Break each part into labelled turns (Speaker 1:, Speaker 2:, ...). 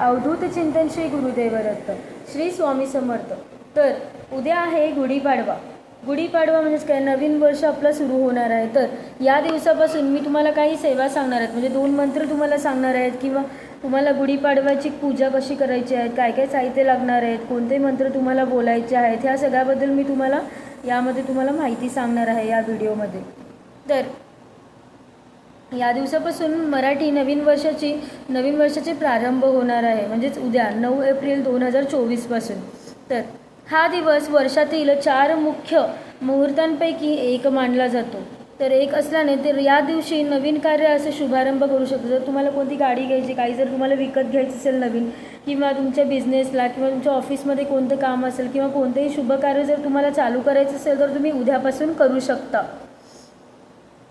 Speaker 1: अवधूत चिंतन श्री गुरुदेवदत्त श्री स्वामी समर्थ. तर उद्या आहे गुढीपाडवा. गुढीपाडवा म्हणजेच काय? नवीन वर्ष आपलं सुरू होणार आहे. तर या दिवसापासून मी तुम्हाला काही सेवा सांगणार आहेत. म्हणजे दोन मंत्र तुम्हाला सांगणार आहेत किंवा तुम्हाला गुढीपाडव्याची पूजा कशी करायची आहे काय काय साहित्य लागणार आहेत कोणते मंत्र तुम्हाला बोलायचे आहेत ह्या सगळ्याबद्दल मी तुम्हाला यामध्ये तुम्हाला माहिती सांगणार आहे या व्हिडिओमध्ये. तर या दिवसापासून मराठी नवीन वर्षाची नवीन वर्षाचे प्रारंभ होणार आहे. म्हणजेच उद्या नऊ एप्रिल दोन हजार चोवीसपासून. तर हा दिवस वर्षातील चार मुख्य मुहूर्तांपैकी एक मानला जातो. तर एक असल्याने तर या दिवशी नवीन कार्य असे शुभारंभ करू शकतो. जर तुम्हाला कोणती गाडी घ्यायची काही जर तुम्हाला विकत घ्यायचं असेल नवीन किंवा तुमच्या बिझनेसला किंवा तुमच्या ऑफिसमध्ये कोणतं काम असेल किंवा कोणतेही शुभकार्य जर तुम्हाला चालू करायचं असेल तर तुम्ही उद्यापासून करू शकता.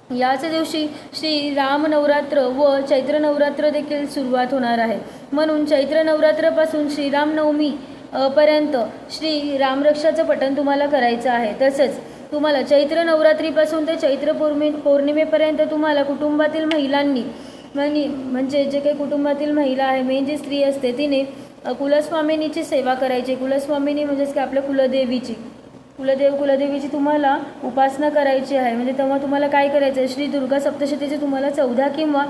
Speaker 1: याच दिवशी श्री राम नवरात्र व चैत्र नवरात्र देखील सुरुवात होणार आहे. म्हणून चैत्र नवरात्रपासून श्रीरामनवमी पर्यंत श्री रामरक्षाचं पठण तुम्हाला करायचं आहे. तसंच तुम्हाला चैत्र नवरात्रीपासून ते चैत्र पौर्णि पौर्णिमेपर्यंत तुम्हाला कुटुंबातील महिलांनी म्हणजे म्हणजे जे काही कुटुंबातील महिला आहे मेन जी स्त्री असते तिने कुलस्वामिनीची सेवा करायची. कुलस्वामिनी म्हणजेच की आपल्या कुलदेवीची. कुलदेव कुलदेवीची तुम्हाला उपासना करायची आहे. म्हणजे तेव्हा तुम्हाला काय करायचं आहे? श्री दुर्गा सप्तशतीचे तुम्हाला चौदा किंवा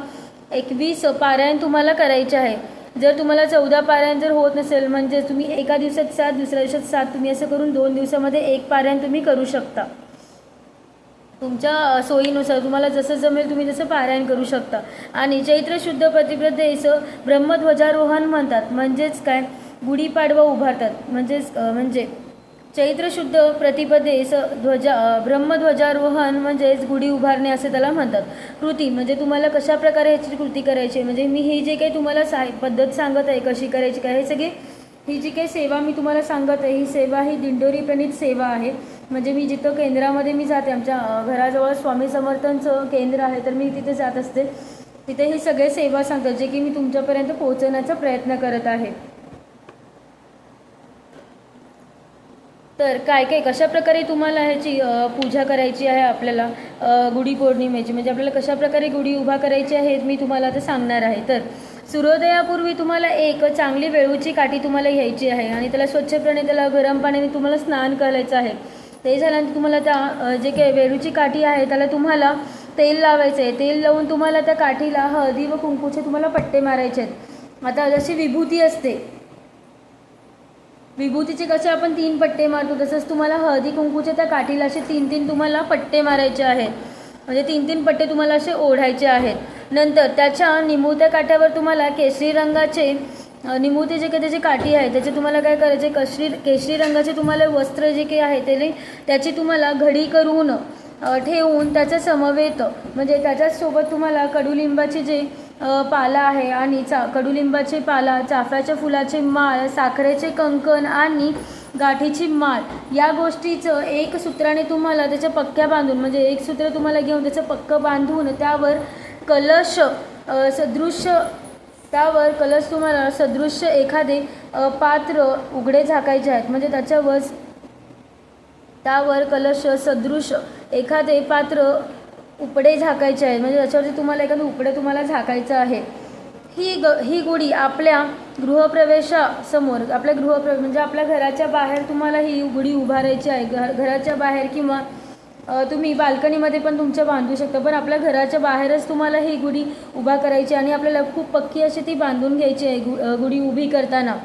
Speaker 1: एकवीस पारायण तुम्हाला करायचे आहे. जर तुम्हाला चौदा पारायण जर होत नसेल म्हणजे तुम्ही एका दिवसात सात दुसऱ्या दिवसात सात तुम्ही असं करून दोन दिवसामध्ये एक पारायण तुम्ही करू शकता. तुमच्या सोयीनुसार तुम्हाला जसं जमेल तुम्ही तसं पारायण करू शकता. आणि चैत्र शुद्ध प्रतिपदेस ब्रह्मध्वजारोहण म्हणतात. म्हणजेच काय? गुढीपाडवा उभारतात. म्हणजेच म्हणजे चैत्र शुद्ध प्रतिपदेस ध्वजा ब्रह्मध्वजारोहण म्हणजेच गुढी उभारणे असे त्याला म्हणतात. कृती म्हणजे तुम्हाला कशा प्रकारे ह्याची कृती करायची आहे? म्हणजे मी ही जे काही तुम्हाला सा पद्धत सांगत आहे कशी करायची काय हे सगळे ही जी काही सेवा मी तुम्हाला सांगत आहे ही सेवा ही दिंडोरी प्रणित सेवा आहे. म्हणजे मी जिथं केंद्रामध्ये मी जाते आमच्या घराजवळ स्वामी समर्थनचं केंद्र आहे तर मी तिथे जात असते. तिथे ही सगळे सेवा सांगतात जे की मी तुमच्यापर्यंत पोहोचवण्याचा प्रयत्न करत आहे. तर काय काय कशा प्रकारे तुम्हाला ह्याची पूजा करायची आहे आपल्याला? गुढी गुढीपौर्णिमेची म्हणजे आपल्याला कशा प्रकारे गुढी उभा करायची आहे मी तुम्हाला आता सांगणार आहे. तर सूर्योदयापूर्वी तुम्हाला एक चांगली वेळूची काठी तुम्हाला घ्यायची आहे आणि त्याला स्वच्छपणे त्याला गरम पाण्याने तुम्हाला स्नान करायचं आहे. ते झाल्यानंतर तुम्हाला त्या जे काही वेळूची काठी आहे त्याला तुम्हाला तेल लावायचं आहे. तेल लावून तुम्हाला त्या काठीला हळदी व कुंकूचे तुम्हाला पट्टे मारायचे आहेत. आता जशी विभूती असते विभूतीचे कसे आपण तीन पट्टे मारतो? तसंच तुम्हाला हळदी कुंकूचे त्या काठीला असे तीन तीन तुम्हाला पट्टे मारायचे आहेत. म्हणजे तीन तीन पट्टे तुम्हाला असे ओढायचे आहेत. नंतर त्याच्या निमुळत्या काठ्यावर तुम्हाला केशरी रंगाचे अ, निमुळते जे काही त्याची काठी आहे त्याचे तुम्हाला काय करायचे? कशरी केशरी रंगाचे तुम्हाला वस्त्र जे काही आहे त्याने त्याची तुम्हाला घडी करून ठेवून त्याचं समवेत म्हणजे त्याच्याचसोबत तुम्हाला कडुलिंबाचे जे पाला आहे आणि चा कडुलिंबाचे पाला चाफ्याच्या फुलाचे माळ साखरेचे कंकण आणि गाठीची माळ. या गोष्टीचं एक सूत्राने तुम्हाला त्याच्या पक्क्या बांधून म्हणजे एक सूत्र तुम्हाला घेऊन त्याचं पक्कं बांधून त्यावर कलश सदृश त्यावर कलश तुम्हाला सदृश एखादे पात्र उघडे झाकायचे आहेत. म्हणजे त्याच्यावर त्यावर कलश सदृश एखादे पात्र उपडे झाकायचे आहेत. म्हणजे त्याच्यावरती तुम्हाला एखादं उपडे तुम्हाला झाकायचं आहे. ही ग ही गुढी आपल्या गृहप्रवेशासमोर आपल्या गृहप्रवेश म्हणजे आपल्या घराच्या बाहेर तुम्हाला ही गुढी उभारायची आहे. घर घराच्या बाहेर किंवा तुम्ही बाल्कनीमध्ये पण तुमच्या बांधू शकता. पण आपल्या घराच्या बाहेरच तुम्हाला ही गुढी उभा करायची आणि आपल्याला खूप पक्की अशी ती बांधून घ्यायची आहे गु गुढी उभी करताना.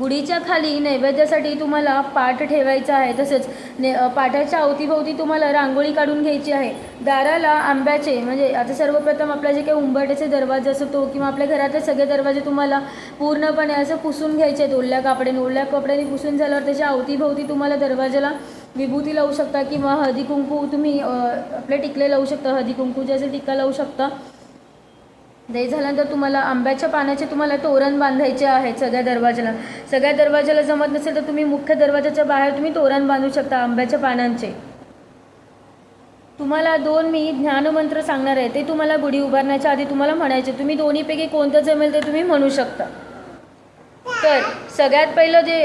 Speaker 1: गुढीच्या खाली नैवेद्यासाठी तुम्हाला पाठ ठेवायचा आहे. तसेच ने पाठाच्या अवतीभोवती तुम्हाला रांगोळी काढून घ्यायची आहे. दाराला आंब्याचे म्हणजे आता सर्वप्रथम आपला जे काही उंबरट्याचे दरवाजे असतो किंवा आपल्या घरातले सगळे दरवाजे तुम्हाला पूर्णपणे असं पुसून घ्यायचे आहेत. ओल्या कापड्याने ओल्या कपड्याने पुसून झाल्यावर त्याच्या अवतीभोवती तुम्हाला दरवाजाला विभूती लावू शकता किंवा हळदी कुंकू तुम्ही आपले टिकले लावू शकता. हळदी कुंकूचे असे टिक्का लावू शकता. ते झाल्यानंतर तुम्हाला आंब्याच्या पानाचे तुम्हाला तोरण बांधायचे आहेत सगळ्या दरवाजाला सगळ्या दरवाजाला जमत नसेल तर तुम्ही मुख्य दरवाजाच्या बाहेर तुम्ही तोरण बांधू शकता आंब्याच्या पानांचे. तुम्हाला दोन मी ज्ञानमंत्र सांगणार आहे ते तुम्हाला गुढी उभारण्याच्या आधी तुम्हाला म्हणायचे. तुम्ही दोन्हीपैकी कोणतं जमेल ते तुम्ही म्हणू शकता. तर सगळ्यात पहिलं जे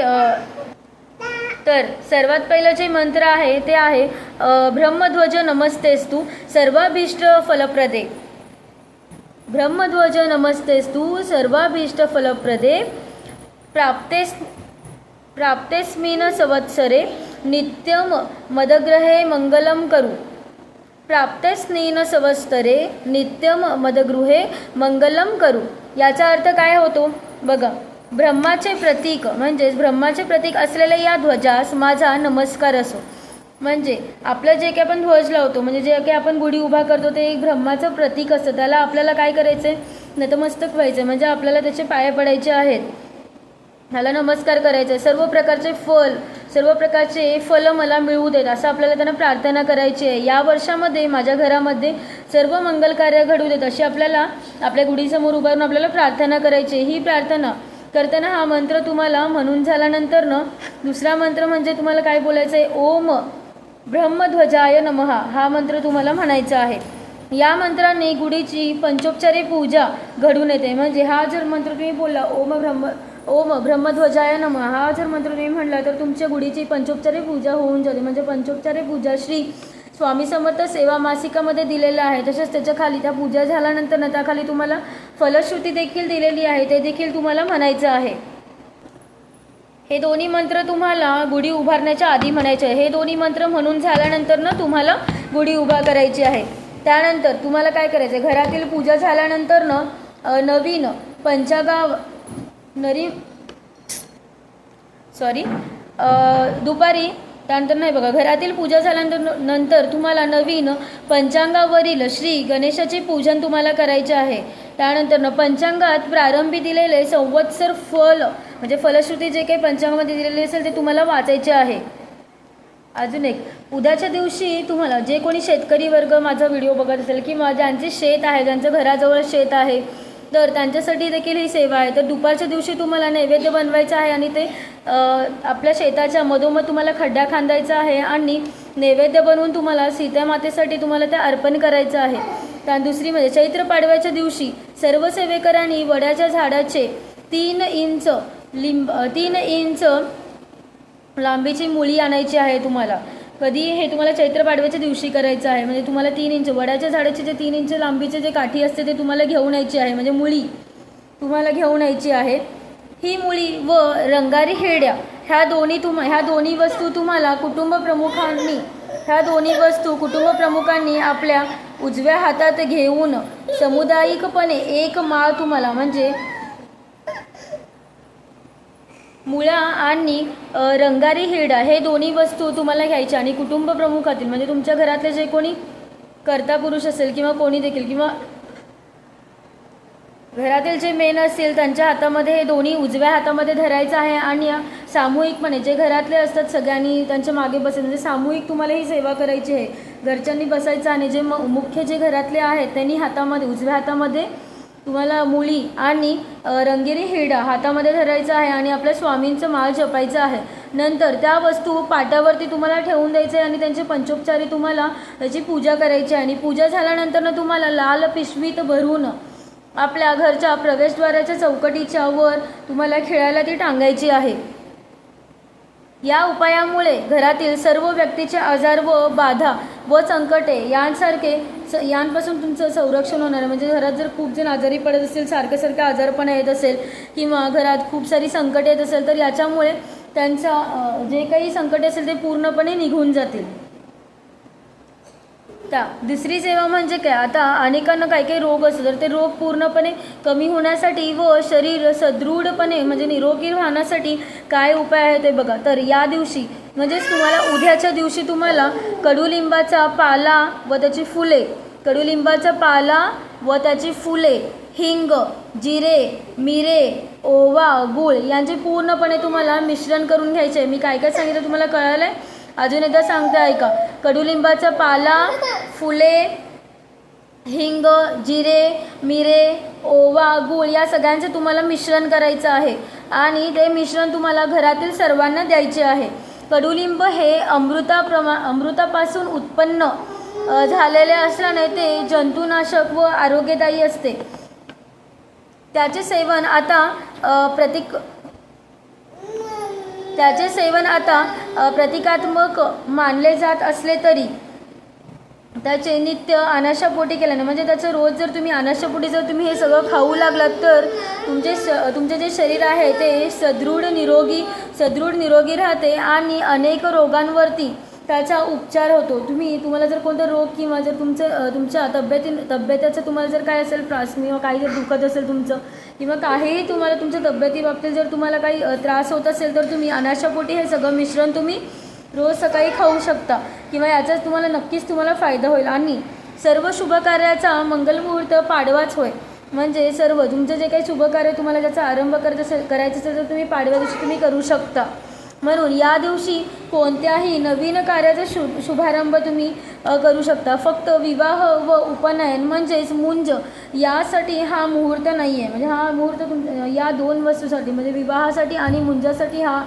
Speaker 1: तर सर्वात पहिलं जे मंत्र आहे ते आहे ब्रह्मध्वज ब्रह्मध्वज नमस्तेस्तू सर्वाभीष्ट फलप्रदे. ब्रह्मध्वज नमस्तेस्तु सर्वाभीष्ट फलप्रदे प्राप्तेस् प्राप्तेस्मिन संवत्सरे नित्यम मदग्रहे मंगलम करू। प्राप्तेस्मिन संवत्सरे नित्यम मदगृहे मंगलम करू। याचा अर्थ काय होतो? बघा ब्रह्माचे प्रतीक म्हणजेच ब्रह्माचे प्रतीक असलेल्या या ध्वजास माझा नमस्कार असो। म्हणजे आपलं जे काही आपण ध्वज लावतो म्हणजे जे काही आपण गुढी उभा करतो ते एक ब्रह्माचं प्रतीक असतं. त्याला आपल्याला काय करायचं आहे नतमस्तक व्हायचं म्हणजे आपल्याला त्याचे पाय पडायचे आहेत. त्याला नमस्कार करायचा आहे सर्व प्रकारचे फल सर्व प्रकारचे फल मला मिळवू देत असं आपल्याला त्यांना प्रार्थना करायची आहे. या वर्षामध्ये माझ्या घरामध्ये सर्व मंगल कार्य घडू देत अशी आपल्याला आपल्या गुढीसमोर उभारून आपल्याला प्रार्थना करायची आहे. ही प्रार्थना करताना हा मंत्र तुम्हाला म्हणून झाल्यानंतर दुसरा मंत्र म्हणजे तुम्हाला काय बोलायचं आहे ओम. ब्रह्मध्वजाय नमहा हा मंत्र तुम्हाला म्हणायचा आहे. या मंत्राने गुढीची पंचोपचारी पूजा घडून येते. म्हणजे हा जर मंत्र तुम्ही बोलला ओम ब्रह्म ओम ब्रह्मध्वजाय नम हा जर मंत्र तुम्ही म्हणला तर तुमच्या गुढीची पंचोपचारी पूजा होऊन जाते. म्हणजे पंचोपचारी पूजा श्री स्वामी समर्थ सेवा मासिकामध्ये दिलेलं आहे. तसेच त्याच्याखाली त्या पूजा झाल्यानंतर ना त्याखाली तुम्हाला फलश्रुती देखील दिलेली आहे. ते देखील तुम्हाला म्हणायचं आहे. हे दोन्ही मंत्र तुम्हाला गुढी उभारण्याच्या आधी म्हणायचे आहे. हे दोन्ही मंत्र म्हणून झाल्यानंतर ना तुम्हाला गुढी उभा करायची आहे. त्यानंतर तुम्हाला काय करायचं आहे घरातील पूजा झाल्यानंतर ना नवीन पंचागाव नरी सॉरी दुपारी त्यानंतर नाही बघा घरातील पूजा झाल्यानंतर नंतर तुम्हाला नवीन पंचांगावरील श्री गणेशाचे पूजन तुम्हाला करायचे आहे. त्यानंतर पंचांगात प्रारंभी दिलेले संवत्सर फल म्हणजे फलश्रुती जे काही पंचांगामध्ये दिलेले असेल ते तुम्हाला वाचायचे आहे. अजून एक उद्याच्या दिवशी तुम्हाला जे कोणी शेतकरी वर्ग माझा व्हिडिओ बघत असेल किंवा ज्यांचे शेत आहे ज्यांचं घराजवळ शेत आहे तर त्यांच्यासाठी देखील ही सेवा आहे. तर दुपारच्या दिवशी तुम्हाला नैवेद्य बनवायचं आहे आणि ते आपल्या शेताच्या मधोमध तुम्हाला खड्डा खांदायचा आहे आणि नैवेद्य बनवून तुम्हाला सीतामातेसाठी तुम्हाला ते अर्पण करायचं आहे. त्या दुसरी म्हणजे चैत्र पाडव्याच्या दिवशी सर्व सेवेकरांनी वड्याच्या झाडाचे तीन इंच लिंब तीन इंच लांबीची मुळी आणायची आहे तुम्हाला. कधी हे तुम्हाला चैत्र पाडव्याच्या दिवशी करायचं आहे? म्हणजे तुम्हाला तीन इंच वडाच्या झाडाचे जे तीन इंच लांबीचे जे काठी असते ते तुम्हाला घेऊन यायची आहे. म्हणजे मुळी तुम्हाला घेऊन यायची आहे. ही मुळी व रंगारी हेड्या ह्या दोन्ही तुम ह्या दोन्ही वस्तू तुम्हाला कुटुंब प्रमुखांनी ह्या दोन्ही वस्तू कुटुंब प्रमुखांनी आपल्या उजव्या हातात घेऊन सामुदायिकपणे एक माळ तुम्हाला म्हणजे मुळा आणि रंगारी हिरडा हे दोन्ही वस्तू तुम्हाला घ्यायच्या आणि कुटुंब प्रमुखातील म्हणजे तुमच्या घरातले जे कोणी कर्ता पुरुष असेल किंवा कोणी देखील किंवा घरातील जे मेन असतील त्यांच्या हातामध्ये हे दोन्ही उजव्या हातामध्ये धरायचं आहे आणि सामूहिकपणे जे घरातले असतात सगळ्यांनी त्यांच्या मागे बसायचं म्हणजे सामूहिक तुम्हाला ही सेवा करायची आहे. घरच्यांनी बसायचं आणि जे म मुख्य जे घरातले आहेत त्यांनी हातामध्ये उजव्या हातामध्ये तुम्हाला मुळी आणि रंगेरी हिरडा हातामध्ये धरायचा आहे आणि आपल्या स्वामींचं माळ जपायचं आहे. नंतर त्या वस्तू पाटावरती तुम्हाला ठेवून द्यायचं आहे आणि त्यांचे पंचोपचारी तुम्हाला त्याची पूजा करायची आहे. आणि पूजा झाल्यानंतर ना तुम्हाला लाल पिशवीत भरून आपल्या घरच्या प्रवेशद्वाराच्या चौकटीच्या वर तुम्हाला खेळायला ती टांगायची आहे. या उपायामुळे घरातील सर्व व्यक्तीचे आजार व बाधा व संकटे यांसारखे स यांपासून तुमचं संरक्षण होणार म्हणजे घरात जर खूप जण आजारी पडत असेल सारखं सारखं आजारपणा येत असेल किंवा घरात खूप सारी संकटे येत असेल तर याच्यामुळे त्यांचा जे काही संकटे असेल ते पूर्णपणे निघून जातील. त्या दुसरी सेवा म्हणजे काय? आता अनेकांना काही काही रोग असतो तर ते रोग पूर्णपणे कमी होण्यासाठी व शरीर सदृढपणे म्हणजे निरोगी राहण्यासाठी काय उपाय आहे ते बघा. तर या दिवशी म्हणजेच तुम्हाला उद्याच्या दिवशी तुम्हाला कडुलिंबाचा पाला व त्याची फुले कडुलिंबाचा पाला व त्याची फुले हिंग जिरे मिरे ओवा गूळ यांचे पूर्णपणे तुम्हाला मिश्रण करून घ्यायचे. आहे मी काय काय सांगितलं तुम्हाला कळालं आहे अजून एकदा सांगते ऐका. कडुलिंबाचा पाला फुले हिंग जिरे मिरे ओवा गूळ या सगळ्यांचं तुम्हाला मिश्रण करायचं आहे. आणि ते मिश्रण तुम्हाला घरातील सर्वांना द्यायचे आहे. कडुलिंब हे अमृताप्रमा अमृतापासून उत्पन्न झालेले असल्याने ते जंतुनाशक व आरोग्यदायी असते. त्याचे सेवन आता प्रतिक त्याचे सेवन आता प्रतिकात्मक मानले जात असले तरी. त्याचे नित्य अनाशापोटी केल्याने म्हणजे त्याचं रोज जर तुम्ही अनाशापोटी जर तुम्ही हे सगळं खाऊ लागलात तर तुमचे श तुमचे जे शरीर आहे ते सदृढ निरोगी सदृढ निरोगी राहते आणि अनेक रोगांवरती त्याचा उपचार होतो. तुम्ही तुम्हाला जर कोणता रोग किंवा जर तुमचं तुमच्या तब्येती तब्येताचं तुम्हाला जर काय असेल त्रास किंवा काही जर दुखत असेल तुमचं किंवा काहीही तुम्हाला तुमच्या तब्येतीबाबतीत जर तुम्हाला काही त्रास होत असेल तर तुम्ही अनाशापोटी हे सगळं मिश्रण तुम्ही रोज सकाळी खाऊ शकता किंवा याचाच तुम्हाला नक्कीच तुम्हाला फायदा होईल. आणि सर्व शुभकार्याचा मंगलमुहूर्त पाडवाच होय. म्हणजे सर्व तुमचं जे काही शुभकार्य तुम्हाला ज्याचा आरंभ करत असेल करायचं असेल तर तुम्ही पाडव्या दिवशी तुम्ही करू शकता. म्हणून या दिवशी कोणत्याही नवीन कार्याचा शु शुभारंभ तुम्ही करू शकता. फक्त विवाह व उपनयन म्हणजेच मुंज यासाठी हा मुहूर्त नाही आहे म्हणजे हा मुहूर्त तुम या दोन वस्तूसाठी म्हणजे विवाहासाठी आणि मुंजासाठी हा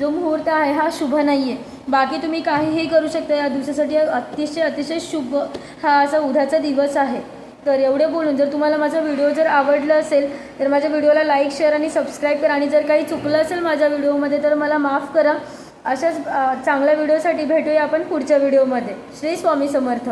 Speaker 1: जो मुहूर्त आहे हा शुभ नाही आहे बाकी तुम्ही काहीही करू शकता या दिवसासाठी अतिशय अतिशय शुभ हा असा उद्याचा दिवस आहे. तर एवढे बोलून जर तुम्हाला माझा व्हिडिओ जर आवडला असेल तर माझ्या व्हिडिओला लाईक शेअर आणि सबस्क्राईब करा. आणि जर काही चुकलं असेल माझ्या व्हिडिओमध्ये तर मला माफ करा. अशाच चांगल्या व्हिडिओसाठी भेटूया आपण पुढच्या व्हिडिओमध्ये श्री स्वामी समर्थ.